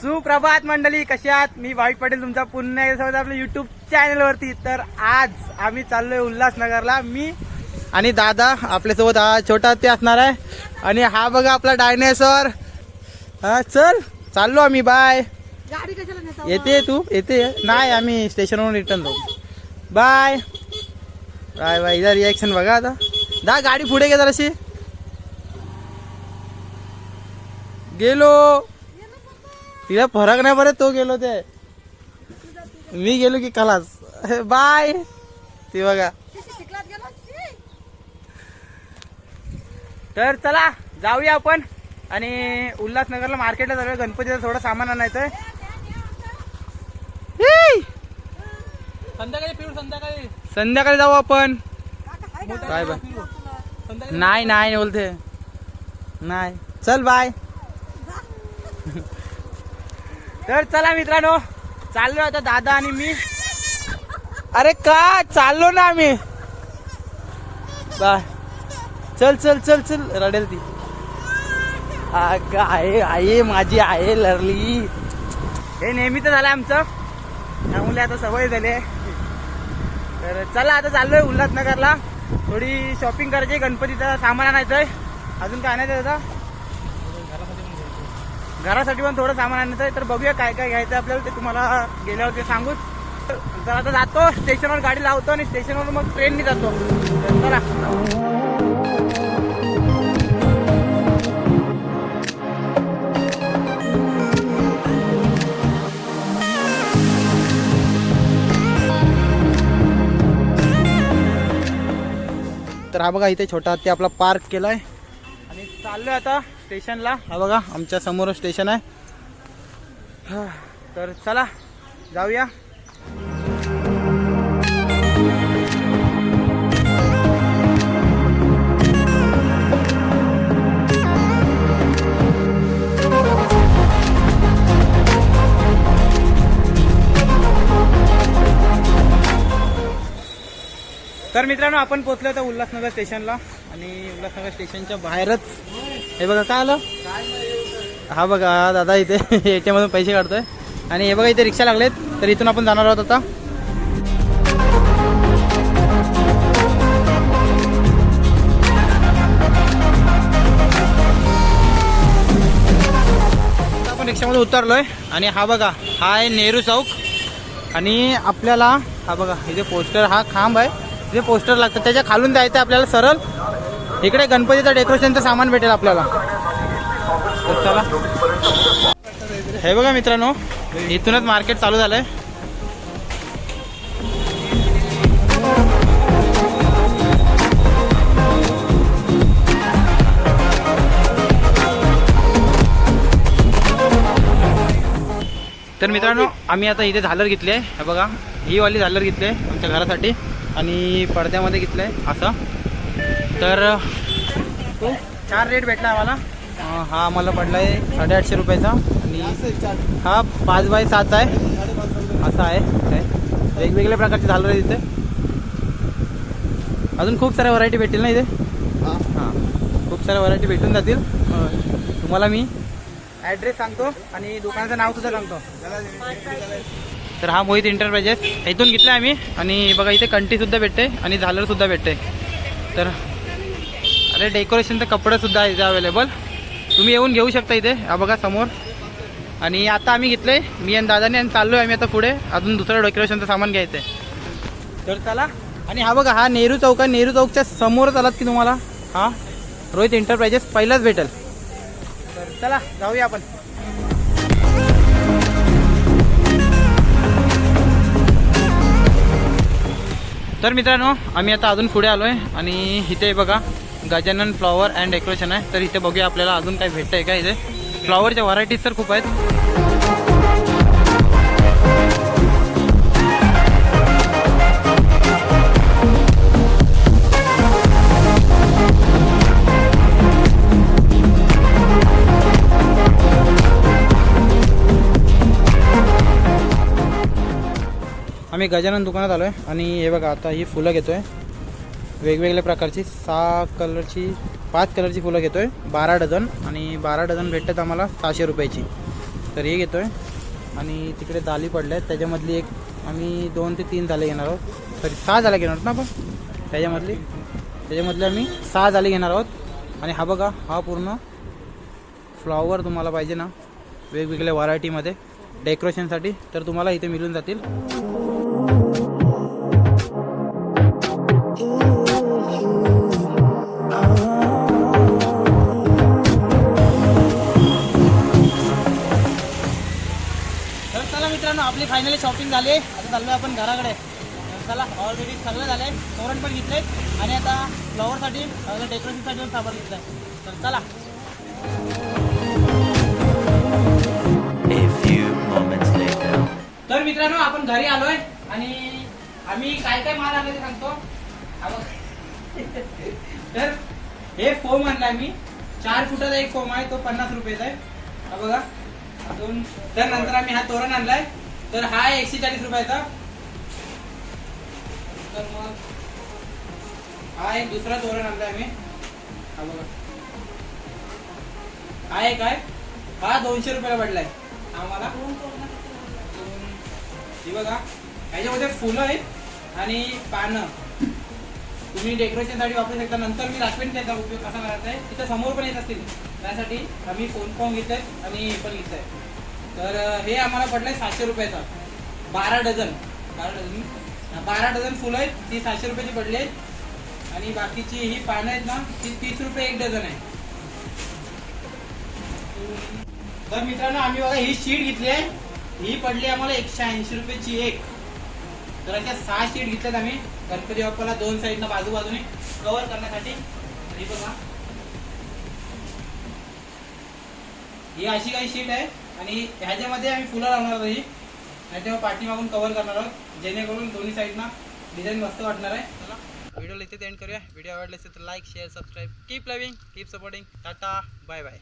सुप्रभात मंडळी कशी आहात? मी भाविक पाटील तुमचा पुन्हा एकदा आपल्या युट्यूब चॅनल वरती. तर आज आम्ही चाललोय उल्हासनगरला. मी आणि दादा आपल्यासोबत हा छोटा ते असणार आहे. आणि हा बघा आपला डायनेसॉर हा चल चाललो आम्ही बाय नेता येते तू येते. नाही आम्ही स्टेशनवरून रिटर्न जाऊ. बाय बाय बाय इथं रिॲक्शन बघा आता. दा गाडी पुढे घे जराशी. गेलो. तिला फरक नाही बरं तो गेलो ते. मी गेलो की कलास. बाय. ते बघा. तर चला जाऊया आपण. आणि उल्हासनगरला मार्केटला जाऊया गणपतीचं थोडं सामान आणायचंय. ही! संध्याकाळी पिऊ संध्याकाळी. संध्याकाळी जाऊ आपण. आता हाय का? बाय नाही नाही बोलते. नाही. चल बाय. तर चला मित्रांनो चाललो आता दादा आणि मी. अरे का? चाललो ना आम्ही. बाय. चल चल चल चल. रडेल ती. अगं आहे आहे माझी आहे लरली. हे नेहमीच झालं आमचं. त्यामुळे आता सवय झाली आहे. तर चला आता चाललोय उल्हासनगरला. थोडी शॉपिंग करायची गणपतीचं सामान आणायचंय. अजून काय आणायचं दादा? घरासाठी पण थोडं सामान आणायचं आहे. तर बघूया काय काय घ्यायचं आपल्याला. ते तुम्हाला गेल्यावर ते सांगू तर आता जातो स्टेशनवर गाडी लावतो आणि स्टेशनवर मग ट्रेनने जातो. चला. तर हा बघा इथे छोटा हत्ती आपला पार्क केलाय. आणि चाललोय आता. स्टेशनला. हा बघा आमच्यासमोर स्टेशन आहे. तर चला जाऊया. तर मित्रांनो आपण पोहोचलो तर उल्हासनगर स्टेशनला. आणि उल्हासनगर स्टेशनच्या बाहेरच हे बघा काय आलं? हा बघा दादा इथे एटीएम मधून पैसे काढतोय. आणि हे बघा इथे रिक्षा लागलेत. तर इथून आपण जाणार आहोत आता. आपण रिक्षामध्ये उतरलोय. आणि हा बघा हा आहे नेहरू चौक. आणि आपल्याला हा बघा इथे पोस्टर हा खांब आहे. जे पोस्टर लागतं. त्याच्या खालून जायचं आपल्याला सरळ. इकडे गणपतीचं डेकोरेशनचं सामान भेटेल आपल्याला. चला. हे बघा मित्रांनो इथूनच मार्केट चालू झालंय. तर मित्रांनो आम्ही आता इथे झालर घेतली आहे हे बघा ही वाली झालर घेतली आहे आमच्या घरासाठी आणि पडद्यामध्ये घेतलं आहे असं. तर तो? चार रेट भेटला आम्हाला. हा आम्हाला पडला आहे साडेआठशे रुपयाचा. आणि हा पाच बाय सात आहे. असा आहे. काय? वेगवेगळ्या प्रकारचे झालर आहे इथे. अजून खूप साऱ्या व्हरायटी भेटतील ना इथे? हां. खूप साऱ्या व्हरायटी भेटून जातील. तुम्हाला मी ॲड्रेस सांगतो आणि दुकानाचं नाव सुद्धा सांगतो. तर हा मोहित इंटरप्राइजेस इथून घेतला आम्ही. आणि बघा इथे कंटी सुद्धा भेटते आणि झालर सुद्धा भेटते. तर अरे डेकोरेशनचं कपडे सुद्धा आहे इथे अवेलेबल तुम्ही येऊन घेऊ शकता इथे. हा बघा समोर. आणि आता आम्ही घेतलंय मी आणि दादाने आणि चाललोय आम्ही आता पुढे. अजून दुसरं डेकोरेशनचं सामान घ्यायचं आहे तर चला. आणि हा बघा हा नेहरू चौक आहे. नेहरू चौकच्या समोरच आलात की तुम्हाला? हा? रोहित एंटरप्राइजेस पहिलाच भेटेल. तर चला जाऊया आपण. तर मित्रांनो आम्ही आता अजून पुढे आलोय. आणि इथे बघा गजानन फ्लॉवर अँड डेकोरेशन आहे. तर इथे बघूया आपल्याला अजून काही भेटतंय का इथे. फ्लॉवरच्या व्हरायटीज तर खूप आहेत. आम्ही गजानन दुकानात आलो आहे आणि हे बघा आता ही फुलं घेतो आहे वेगवेगळ्या प्रकारची सहा कलरची पाच कलरची फुलं घेतो आहे बारा डझन आणि बारा डझन भेटतात आम्हाला सहाशे रुपयाची. तर हे घेतो आहे आणि तिकडे दाली पडल्या आहेत त्याच्यामधली एक आम्ही दोन ते तीन झाले घेणार आहोत. सॉरी सहा झाले घेणार आहोत ना आपण? त्याच्यामधली? त्याच्यामधले आम्ही सहा झाले घेणार आहोत. आणि हा बघा हा पूर्ण फ्लॉवर तुम्हाला पाहिजे ना. वेगवेगळ्या व्हरायटीमध्ये. डेकोरेशनसाठी तर तुम्हाला इथे मिळून जातील. आपली फायनली शॉपिंग झाली आता चाललो आपण घराकडे. चला ऑलरेडी सगळं झालं आहे तोरण पण घेतले आणि आता फ्लॉवरसाठी डेकोरेशनसाठी पण सामान घेतलं आहे तर चला. तर मित्रांनो आपण घरी आलोय. आणि आम्ही काय काय माल आणले ते सांगतो. तर हे फोम आणलाय मी. चार फुटाचा एक फोम आहे. तो पन्नास रुपयाचा आहे. हा बघा. अजून तर नंतर आम्ही हा तोरण आणलाय. तर हा एकशे चाळीस रुपयाचा. तर मग हा एक दुसरा तोरण आणलाय आम्ही. हा बघा. हा एक आहे. हा दोनशे रुपयाला पडलाय. आम्हाला ही बघा. याच्यामध्ये फुलं आहेत आणि पानं. तुम्ही डेकोरेशनसाठी वापरू शकता. नंतर मी दाखवेन त्याचा उपयोग कसा करायचा आहे तिथं समोर पण येत असतील. त्यासाठी आम्ही फोन पाहून घेतोय आणि हे पण घेतोय. तर हे आम्हाला पडलंय सातशे रुपयाचा. बारा डझन. बारा डझन बारा डझन फुलं आहेत ती सातशे रुपयाची पडली आहेत. आणि बाकीची ही पानं आहेत ना ती तीस रुपये एक डझन आहे. तर मित्रांनो आम्ही बघा ही शीट घेतली आहे. ही पडली आम्हाला एकशे ऐंशी रुपयाची एक. तर अशा सहा शीट घेतल्यात आम्ही. गणपती बाप्पाला दोन साईडनं बाजूबाजूने कव्हर करण्यासाठी. ही बघा. ही अशी काही शीट आहे. आणि ह्याच्यामध्ये आम्ही फुलं लावणार आहोत ही आणि तेव्हा पाठीमागून कव्हर करणार आहोत. जेणेकरून दोन्ही साईडना डिझाईन मस्त वाटणार आहे. चला व्हिडिओला इथे एंड करूया. व्हिडिओ आवडले असेल तर like share subscribe keep loving keep supporting tata bye bye